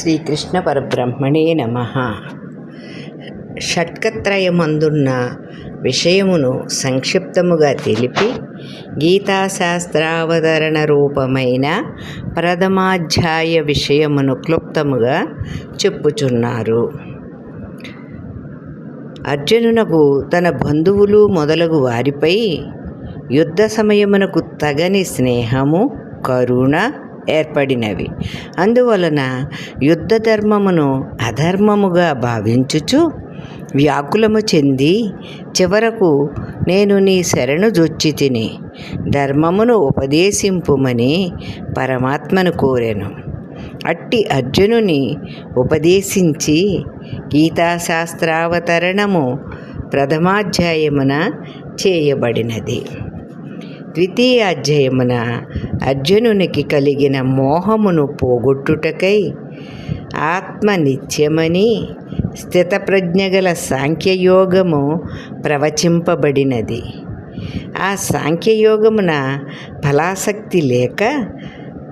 శ్రీకృష్ణ పరబ్రహ్మణే నమ. షట్కత్రయమందున్న విషయమును సంక్షిప్తముగా తెలిపి గీతాశాస్త్రావతరణ రూపమైన ప్రథమాధ్యాయ విషయమును క్లుప్తముగా చెప్పుచున్నారు. అర్జునునకు తన బంధువులు మొదలగు వారిపై యుద్ధ సమయమునకు తగని స్నేహము కరుణ ఏర్పడినవి. అందువలన యుద్ధ ధర్మమును అధర్మముగా భావించుచు వ్యాకులము చెంది చివరకు నేను నీ శరణు జొచ్చి తిని ధర్మమును ఉపదేశింపుమని పరమాత్మను కోరాను. అట్టి అర్జునుని ఉపదేశించి గీతాశాస్త్రావతరణము ప్రథమాధ్యాయమున చేయబడినది. ద్వితీయాధ్యాయమున అర్జునునికి కలిగిన మోహమును పోగొట్టుటకై ఆత్మ నిత్యమని స్థితప్రజ్ఞగల సాంఖ్యయోగము ప్రవచింపబడినది. ఆ సాంఖ్యయోగమున ఫలాసక్తి లేక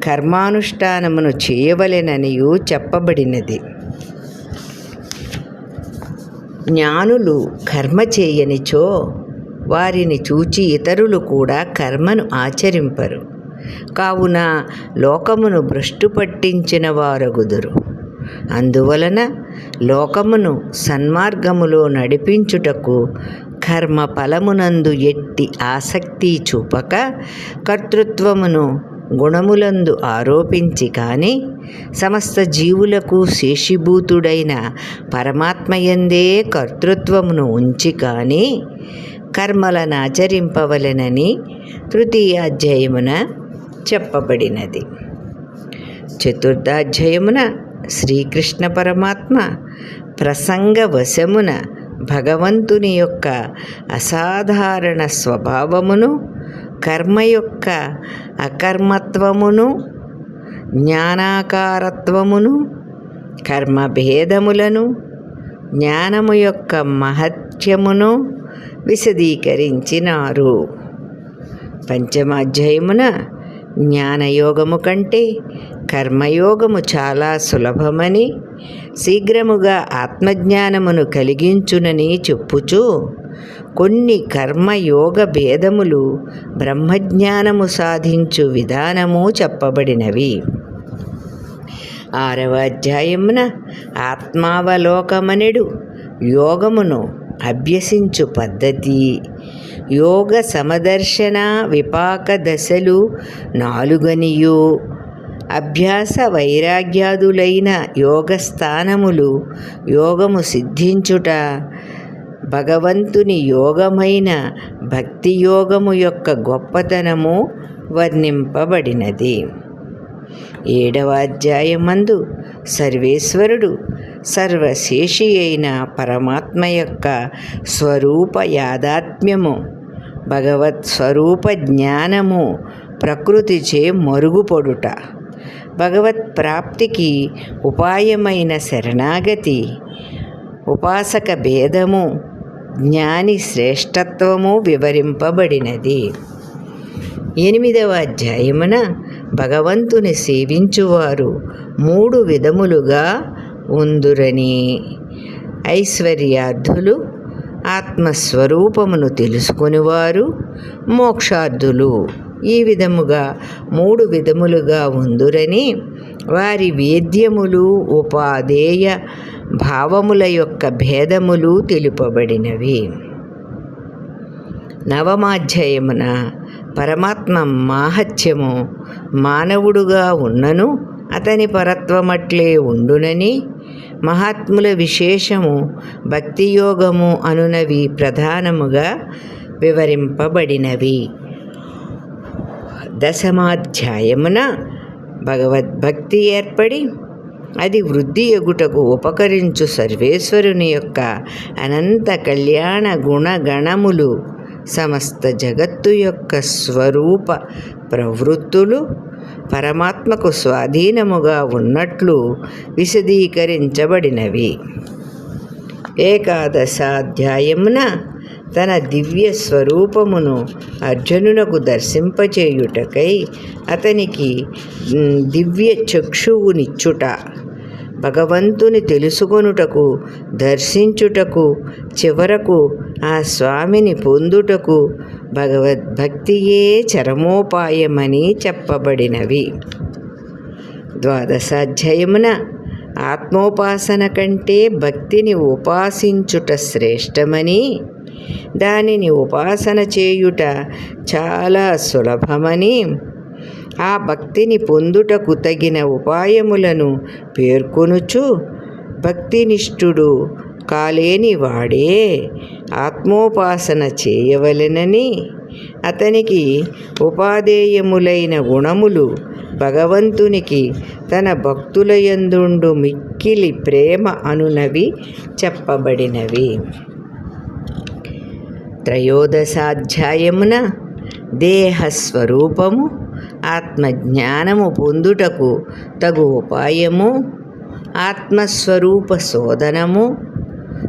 కర్మానుష్ఠానమును చేయవలెననియు చెప్పబడినది. జ్ఞానులు కర్మ చేయనిచో వారిని చూచి ఇతరులు కూడా కర్మను ఆచరింపరు. కావున లోకమును భ్రష్టు పట్టించిన వారగుదురు. అందువలన లోకమును సన్మార్గములో నడిపించుటకు కర్మ ఫలమునందు ఎట్టి ఆసక్తి చూపక కర్తృత్వమును గుణములందు ఆరోపించి కానీ సమస్త జీవులకు శేషిభూతుడైన పరమాత్మయందే కర్తృత్వమును ఉంచి కానీ కర్మలను ఆచరింపవలెనని తృతీయాధ్యాయమున చెప్పబడినది. చతుర్థాధ్యాయమున శ్రీకృష్ణ పరమాత్మ ప్రసంగ వశమున భగవంతుని యొక్క అసాధారణ స్వభావమును కర్మ యొక్క అకర్మత్వమును జ్ఞానాకారత్వమును కర్మభేదములను జ్ఞానము యొక్క మహత్యమును విశదీకరించినారు. పంచమాధ్యాయమున జ్ఞానయోగము కంటే కర్మయోగము చాలా సులభమని శీఘ్రముగా ఆత్మజ్ఞానమును కలిగించునని చెప్పుచూ కొన్ని కర్మయోగ భేదములు బ్రహ్మజ్ఞానము సాధించు విధానము చెప్పబడినవి. ఆరవ అధ్యాయమున ఆత్మావలోకమనెడు యోగమును అభ్యసించు పద్ధతి. యోగ సమదర్శన విపాక దశలు నాలుగనియు. అభ్యాస వైరాగ్యాదులైన యోగ స్థానములు యోగము సిద్ధించుట. భగవంతుని యోగమైన భక్తి యోగము యొక్క గొప్పతనము వర్ణింపబడినది. ఏడవ అధ్యాయమందు సర్వేశ్వరుడు సర్వశేషి అయిన పరమాత్మ యొక్క స్వరూప యాదాత్మ్యము భగవత్ స్వరూప జ్ఞానము ప్రకృతిచే మరుగుపొడుట భగవత్ ప్రాప్తికి ఉపాయమైన శరణాగతి ఉపాసక భేదము జ్ఞాని శ్రేష్టత్వము వివరింపబడినది. ఎనిమిదవ అధ్యాయమున భగవంతుని సేవించువారు మూడు విధములుగా ఉందురని ఐశ్వర్యార్థులు ఆత్మస్వరూపమును తెలుసుకునివారు మోక్షార్థులు. ఈ విధముగా మూడు విధములుగా ఉందురని వారి వేద్యములు ఉపాధేయ భావముల యొక్క భేదములు తెలుపబడినవి. నవమాధ్యాయమున పరమాత్మ మాహత్యము మానవుడుగా ఉన్నను అతని పరత్వమట్లే ఉండునని మహాత్ముల విశేషము భక్తియోగము అనునవి ప్రధానముగా వివరింపబడినవి. దశమాధ్యాయమున భగవద్భక్తి ఏర్పడి అది వృద్ధి ఎగుటకు ఉపకరించు సర్వేశ్వరుని యొక్క అనంత కళ్యాణ గుణగణములు సమస్త జగత్తు యొక్క స్వరూప ప్రవృత్తులు పరమాత్మకు స్వాధీనముగా ఉన్నట్లు విశదీకరించబడినవి. ఏకాదశాధ్యాయమున తన దివ్య స్వరూపమును అర్జునునకు దర్శింపచేయుటకై అతనికి దివ్య చక్షువునిచ్చుట భగవంతుని తెలుసుకొనుటకు దర్శించుటకు చివరకు ఆ స్వామిని పొందుటకు భగవద్భక్తియే చరమోపాయమని చెప్పబడినవి. ద్వాదశాధ్యాయమున ఆత్మోపాసన కంటే భక్తిని ఉపాసించుట శ్రేష్టమని దానిని ఉపాసన చేయుట చాలా సులభమని ఆ భక్తిని పొందుటకు తగిన ఉపాయములను పేర్కొనుచు భక్తినిష్ఠుడు కాలేని వాడే ఆత్మోపాసన చేయవలెనని అతనికి ఉపాధేయములైన గుణములు భగవంతునికి తన భక్తులయందుండు మిక్కిలి ప్రేమ అనునవి చెప్పబడినవి. త్రయోదశాధ్యాయమున దేహస్వరూపము ఆత్మజ్ఞానము పొందుటకు తగు ఉపాయము ఆత్మస్వరూప శోధనము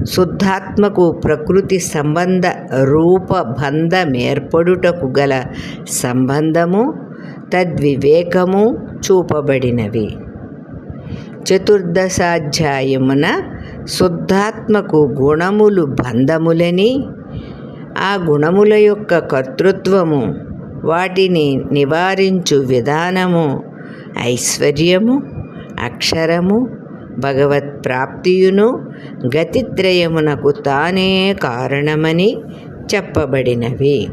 శుద్ధాత్మకు ప్రకృతి సంబంధ రూపబంధమేర్పడుటకు గల సంబంధము తద్వివేకము చూపబడినవి. చతుర్దశాధ్యాయమున శుద్ధాత్మకు గుణములు బంధములని ఆ గుణముల యొక్క కర్తృత్వము వాటిని నివారించు విధానము ఐశ్వర్యము అక్షరము భగవత్ ప్రాప్తియును గతిత్రయమునకు తానే కారణమని చెప్పబడినవి.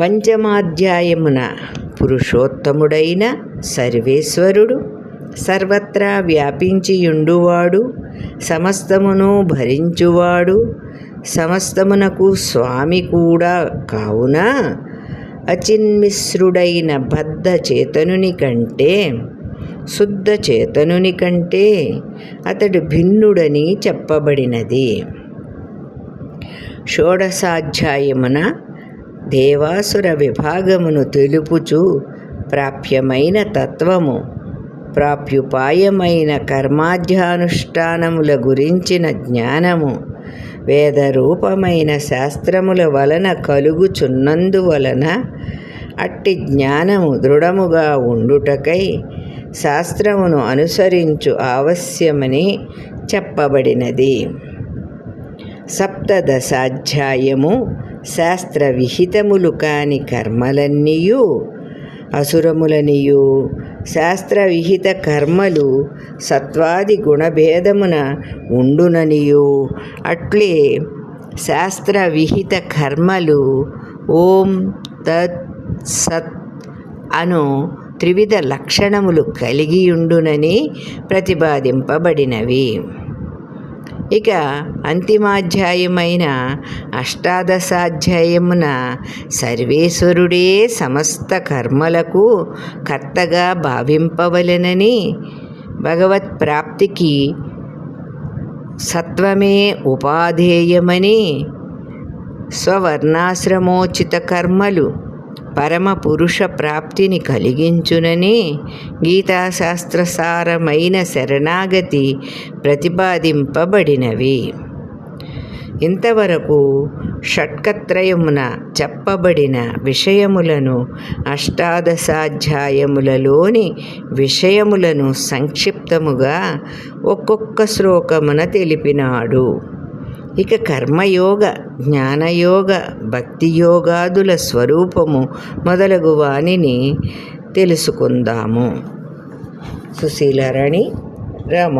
పంచమాధ్యాయమున పురుషోత్తముడైన సర్వేశ్వరుడు సర్వత్రా వ్యాపించియుండువాడు సమస్తమును భరించువాడు సమస్తమునకు స్వామి కూడా కావున అచిన్మిశ్రుడైన బద్ధ చేతనుని కంటే శుద్ధ చేతనుని కంటే అతడు భిన్నుడని చెప్పబడినది. షోడసాధ్యాయమున దేవాసుర విభాగమును తెలుపుచు ప్రాప్యమైన తత్వము ప్రాప్యుపాయమైన కర్మాధ్యానుష్ఠానముల గురించిన జ్ఞానము వేదరూపమైన శాస్త్రముల వలన కలుగుచున్నందువలన అట్టి జ్ఞానము దృఢముగా ఉండుటకై శాస్త్రమును అనుసరించు ఆవశ్యమని చెప్పబడినది. సప్తదశాధ్యాయము శాస్త్ర విహితములు కాని కర్మలన్నీయు అసురములనియు శాస్త్ర విహిత కర్మలు సత్వాది గుణభేదమున ఉండుననియు. అట్లే శాస్త్ర విహిత కర్మలు ఓం తత్ సత్ అను త్రివిధ లక్షణములు కలిగియుండునని ప్రతిపాదింపబడినవి. ఇక అంతిమాధ్యాయమైన అష్టాదశాధ్యాయమున సర్వేశ్వరుడే సమస్త కర్మలకు కర్తగా భావింపవలెనని భగవత్ ప్రాప్తికి సత్వమే ఉపాధేయమని స్వవర్ణాశ్రమోచిత కర్మలు పరమ పురుష ప్రాప్తిని కలిగించునని గీతాశాస్త్రసారమైన శరణాగతి ప్రతిపాదింపబడినవి. ఇంతవరకు షట్కత్రయమున చెప్పబడిన విషయములను అష్టాదశాధ్యాయములలోని విషయములను సంక్షిప్తముగా ఒక్కొక్క శ్లోకమున తెలిపినాడు. ఇక కర్మయోగ జ్ఞానయోగ భక్తియోగాదుల స్వరూపము మొదలగు వాణిని తెలుసుకుందాము. సుశీలారాణి రామ